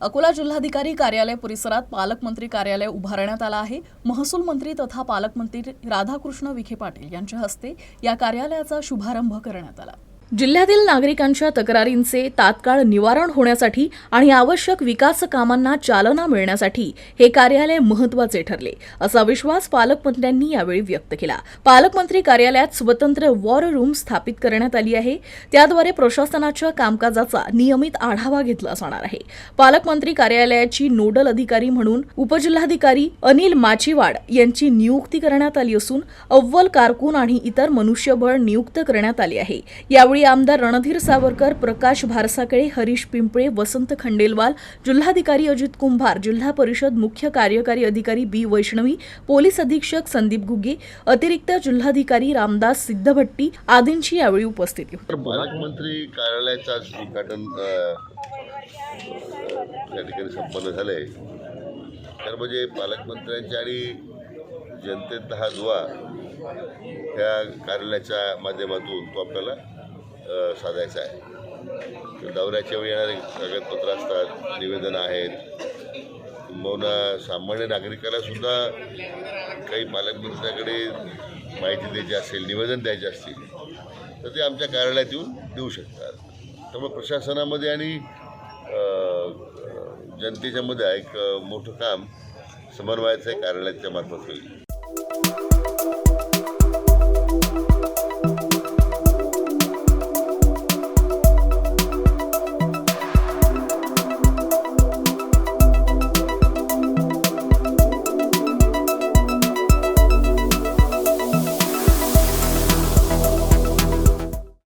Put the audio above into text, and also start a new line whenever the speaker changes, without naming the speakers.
अकोला जिल्हाधिकारी कार्यालय परिसरात पालकमंत्री कार्यालय उभारण्यात आलं आहे. महसूल मंत्री तथा पालकमंत्री राधाकृष्ण विखे पाटील यांच्या हस्ते या कार्यालयाचा शुभारंभ करण्यात आला. जिल्ह्यातील नागरिकांच्या तक्रारींचे तात्काळ निवारण होण्यासाठी आणि आवश्यक विकास कामांना चालना मिळण्यासाठी हे कार्यालय महत्त्वाचे ठरले असा विश्वास पालकमंत्र्यांनी यावेळी व्यक्त केला. पालकमंत्री कार्यालयात स्वतंत्र वॉर रूम स्थापित करण्यात आली आहे. त्याद्वारे प्रशासनाच्या कामकाजाचा नियमित आढावा घेतला जाणार आहे. पालकमंत्री कार्यालयाची नोडल अधिकारी म्हणून उपजिल्हाधिकारी अनिल माचीवाड यांची नियुक्ती करण्यात आली असून अव्वल कारकून आणि इतर मनुष्यबळ नियुक्त करण्यात आले आहे. यावेळी आमदार रणधीर सावरकर प्रकाश भारसाकळे हरीश पिंपळे वसंत खंडेलवाल जिल्हाधिकारी अजित कुंभार जिल्हा परिषद मुख्य कार्यकारी अधिकारी बी वैष्णवी पोलीस अधीक्षक संदीप घुगे अतिरिक्त जिल्हाधिकारी रामदास सिद्धभट्टी आदींची यावेळी उपस्थिती होती.
तर पालकमंत्री कार्यालयाचं उद्घाटन या ठिकाणी संपन्न झाले तर म्हणजे पालकमंत्र्यांच्या आणि जनतेत हा दुवा ह्या कार्यालयाच्या माध्यमातून तो आपल्याला दौरा साधायचा आहे. तर दौऱ्याच्या वेळी येणारे कागदपत्र असतात निवेदनं आहेत. किंबहुना सामान्य नागरिकाला सुद्धा काही पालकमंत्र्याकडे माहिती द्यायची असेल निवेदन द्यायचे असतील तर ते आमच्या कार्यालयात येऊन देऊ शकतात. त्यामुळे प्रशासनामध्ये आणि जनतेच्यामध्ये जनतेच्या मध्ये एक मोठं काम समन्वयाचं कार्यालयाच्या मार्फत होईल.